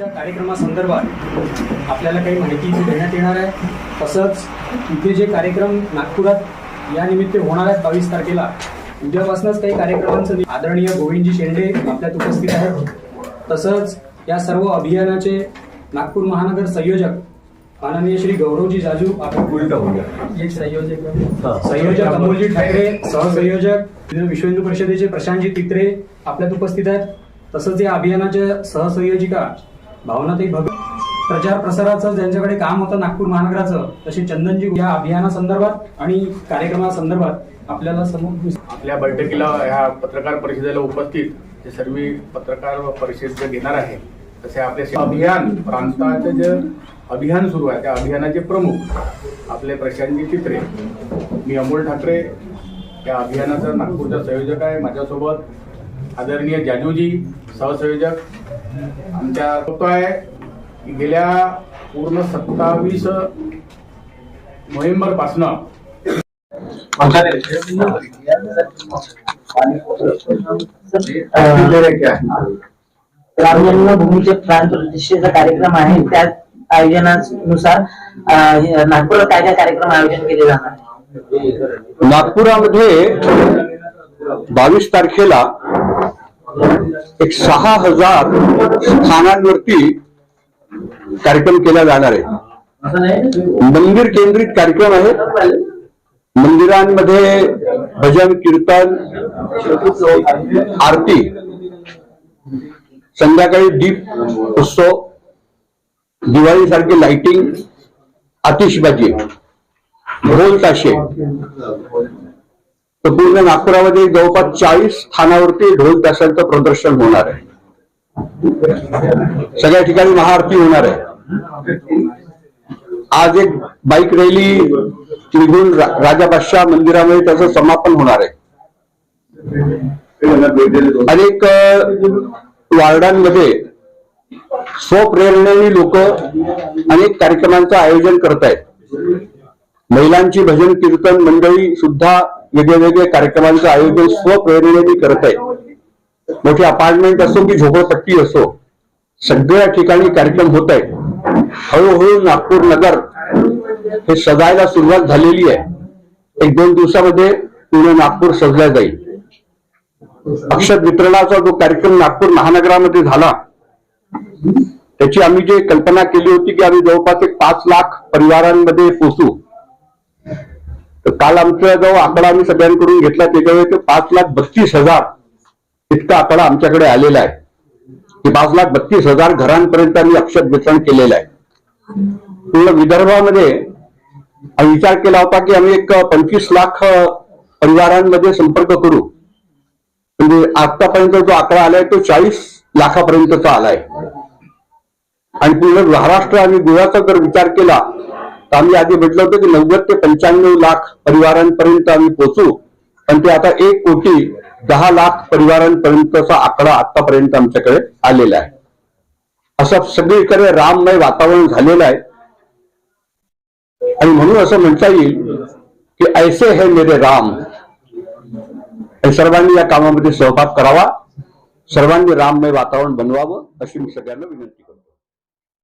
आजच्या कार्यक्रमासंदर्भात आपल्याला काही माहिती देण्यात येणार आहे. तसंच इथे जे कार्यक्रम नागपुरात या निमित्त होणार आहेत बावीस तारखेला उद्यापासूनच काही कार्यक्रमांचं आदरणीय गोविंदजी शेंडे आपल्यात उपस्थित आहेत. तसंच या सर्व अभियानाचे नागपूर महानगर संयोजक माननीय श्री गौरवजी जाजू आपण संयोजक संयोजक अमोलजी ठाकरे सहसंयोजक विश्व हिंदू परिषदेचे प्रशांतजी तित्रे आपल्यात उपस्थित आहेत. तसंच या अभियानाच्या सहसंयोजिका भावनाताई भगत प्रचार प्रसाराचं ज्यांच्याकडे काम होतं नागपूर महानगराचं तसे चंदनजी या अभियानासंदर्भात आणि कार्यक्रमासंदर्भात आपल्याला समोर आपल्या बैठकीला ह्या पत्रकार परिषदेला उपस्थित जे सर्व पत्रकार परिषद जे घेणार आहे तसे आपले अभियान प्रांताचं जे अभियान सुरू आहे त्या अभियानाचे प्रमुख आपले प्रशांतजी चित्रे मी अमोल ठाकरे या अभियानाचा नागपूरचा संयोजक आहे माझ्यासोबत आदरणीय जाजूजी सहसंयोजक आमच्या होतो आहे की गेल्या पूर्ण सत्तावीस नोव्हेंबरपासनं ग्रामीण भूमीचे प्राण प्रतिष्ठेचा कार्यक्रम आहे त्या आयोजनानुसार अं, नागपुरात काय काय कार्यक्रम आयोजन केले जाणार आहे? नागपुरामध्ये बावीस तारखेला एक सहा हजार स्थानांवरती कार्यक्रम केला जाणार आहे. मंदिर केंद्रित कार्यक्रम आहे. मंदिरांमध्ये भजन कीर्तन आरती संध्याकाळी दीप उत्सव दिवाळीसारखी लाइटिंग आतिषबाजी ढोल ताशे तर पूर्ण नागपुरामध्ये जवळपास चाळीस स्थानावरती ढोल ताशांचं प्रदर्शन होणार आहे. सगळ्या ठिकाणी महाआरती होणार आहे. आज एक बाईक रॅली निघून रा- राजा बादशाह मंदिरामध्ये त्याचं समापन होणार आहे. अनेक वार्डांमध्ये स्वप्रेरणेने लोक अनेक कार्यक्रमांचं आयोजन करत आहेत महिलांची भजन कीर्तन मंडळी सुद्धा वेगळे वेगळे कार्यक्रमांचं आयोजन स्वप्रेरणेने करत आहे. मोठी अपार्टमेंट असो की झोपडपट्टी असो सगळ्या ठिकाणी कार्यक्रम होत आहे हळूहळू नागपूर नगर हे सजायला सुरुवात झालेली आहे. एक दोन दिवसामध्ये पूर्ण नागपूर सजला जाईल. अक्षर वितरणाचा जो कार्यक्रम नागपूर महानगरामध्ये झाला त्याची आम्ही जे कल्पना केली होती की आम्ही जवळपास एक पाच लाख परिवारांमध्ये पोचू तर काल आमचा जो आकडा आम्ही सगळ्यांकडून घेतला त्याच्यामुळे ते पाच लाख बत्तीस हजार इतका आकडा आमच्याकडे आलेला आहे. की पाच लाख बत्तीस हजार घरांपर्यंत आम्ही अक्षर वितरण केलेलं आहे. पूर्ण विदर्भामध्ये विचार केला होता की आम्ही एक पंचवीस लाख परिवारांमध्ये संपर्क करू. म्हणजे आतापर्यंत जो आकडा आलाय तो चाळीस लाखापर्यंतचा आलाय. आणि पूर्ण महाराष्ट्र आणि गोव्याचा जर विचार केला तर आम्ही आधी म्हटलं होतं की नव्वद ते पंच्याण्णव लाख परिवारांपर्यंत आम्ही पोहोचू. पण ते आता एक कोटी दहा लाख परिवारांपर्यंतचा आकडा आतापर्यंत आमच्याकडे आलेला आहे. असं सगळीकडे राममय वातावरण झालेलं आहे. आणि म्हणून असं म्हणता येईल की ऐसे है मेरे राम. सर्वांनी या कामामध्ये सहभाग करावा. सर्वांनी राममय वातावरण बनवावं अशी मी सगळ्यांना विनंती